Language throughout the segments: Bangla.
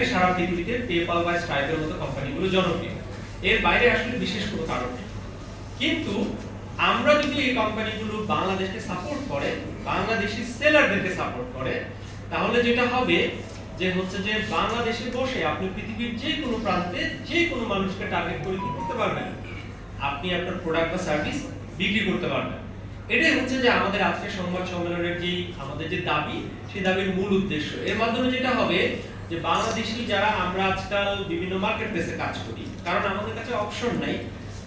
আসলে সারা পৃথিবীতে পেপাল বা স্ট্রাইপের মতো কোম্পানিগুলো জনপ্রিয়। এর বাইরে আসলে বিশেষ কোনো কারণ নেই। কিন্তু আমরা যদি এই কোম্পানিগুলো বাংলাদেশকে সাপোর্ট করে, বাংলাদেশি সেলারদেরকে সাপোর্ট করে, তাহলে যেটা হবে যে হচ্ছে যে বাংলাদেশে বসে আপনি পৃথিবীর যে কোনো প্রান্তে যে কোনো মানুষকে টার্গেট করে কি করতে পারবেন? আপনি আপনার প্রোডাক্ট বা সার্ভিস বিক্রি করতে পারবেন। এটাই হচ্ছে যে আমাদের আজকের সংবাদ সম্মেলনের যে আমাদের যে দাবি, সেই দাবির মূল উদ্দেশ্য। এর মাধ্যমে যেটা হবে যে বাংলাদেশি যারা আমরা আজকাল বিভিন্ন মার্কেট প্লেসে কাজ করি, কারণ আমাদের কাছে অপশন নাই।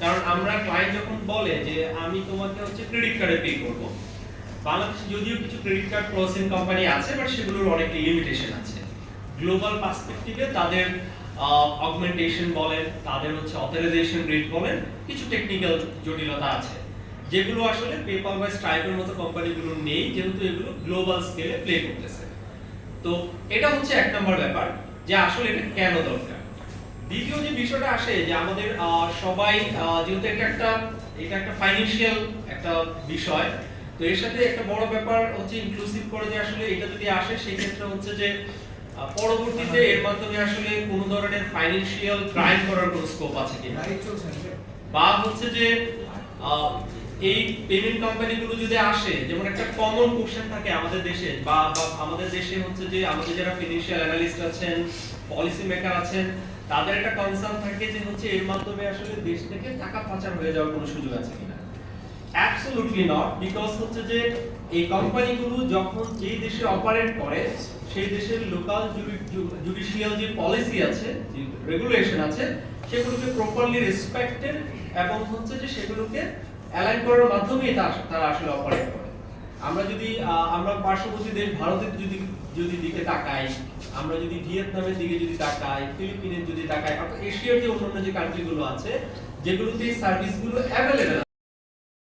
কারণ আমরা ক্লায়েন্ট যখন বলে যে, আমি তোমাকে হচ্ছে ক্রেডিট কার্ডে পে করব। বাংলাদেশে যদিও কিছু ক্রেডিট কার্ড প্রসেসিং কোম্পানি আছে বাট সেগুলোর অনেক লিমিটেশন আছে। গ্লোবাল পার্সপেক্টিভে তাদের অগমেন্টেশন বলেন, তাদের হচ্ছে অথরাইজেশন রেট বলেন, কিছু টেকনিক্যাল জটিলতা আছে। যেগুলো আসলে পেপাল বা স্ট্রাইপের মতো কোম্পানিগুলো নেই, যেহেতু এগুলো গ্লোবাল স্কেলে প্লে করতেছে। তো এটা হচ্ছে এক নম্বর ব্যাপার যে আসলে এটা কেন দরকার? দ্বিতীয় যে বিষয়টা আসে যে আমাদের সবাই যেহেতু এটা একটা এটা একটা ফাইন্যান্সিয়াল একটা বিষয় তো এর সাথে একটা বড় ব্যাপার হচ্ছে ইনক্লুসিভ করে যে আসলে এটা যদি আসে সেই ক্ষেত্রে হচ্ছে যে পরবর্তীতে এর মাধ্যমে আসলে কোনো ধরনের ফাইন্যান্সিয়াল ক্রাইম করার কোনো স্কোপ আছে কিনা? বা হচ্ছে যে আহ, এই পেমেন্ট কোম্পানিগুলো যদি আসে, যেমন একটা কমন কোশ্চেন থাকে আমাদের দেশে বা আমাদের দেশে হচ্ছে যে আমাদের যারা ফিনান্সিয়াল অ্যানালিস্ট আছেন পলিসি মেকার আছেন, তাদের একটা কনসার্ন থাকে যে হচ্ছে এর মাধ্যমে আসলে দেশ থেকে টাকা পাচার হয়ে যাওয়ার কোনো সুযোগ আছে কিনা। অ্যাবসলিউটলি নট বিকজ হচ্ছে যে এই কোম্পানিগুলো যখন যেই দেশে অপারেট করে, সেই দেশের লোকাল জুডিশিয়াল যে পলিসি আছে, যে রেগুলেশন আছে, সেগুলোকে প্রপারলি রেসপেক্টেড এবং হচ্ছে যে সেগুলোকে অ্যালাইন করার মাধ্যমেই তারা আসলে অপারেট করে। আমরা যদি আমরা পার্শ্ববর্তী দেশ ভারতের যদি যদি দিকে তাকাই, আমরা যদি ভিয়েতনামের দিকে যদি তাকাই, ফিলিপিনের যদি তাকাই অর্থাৎ এশিয়ার যে অন্যান্য যে কান্ট্রিগুলো আছে, যেগুলোতে এই সার্ভিসগুলো অ্যাভেলেবেল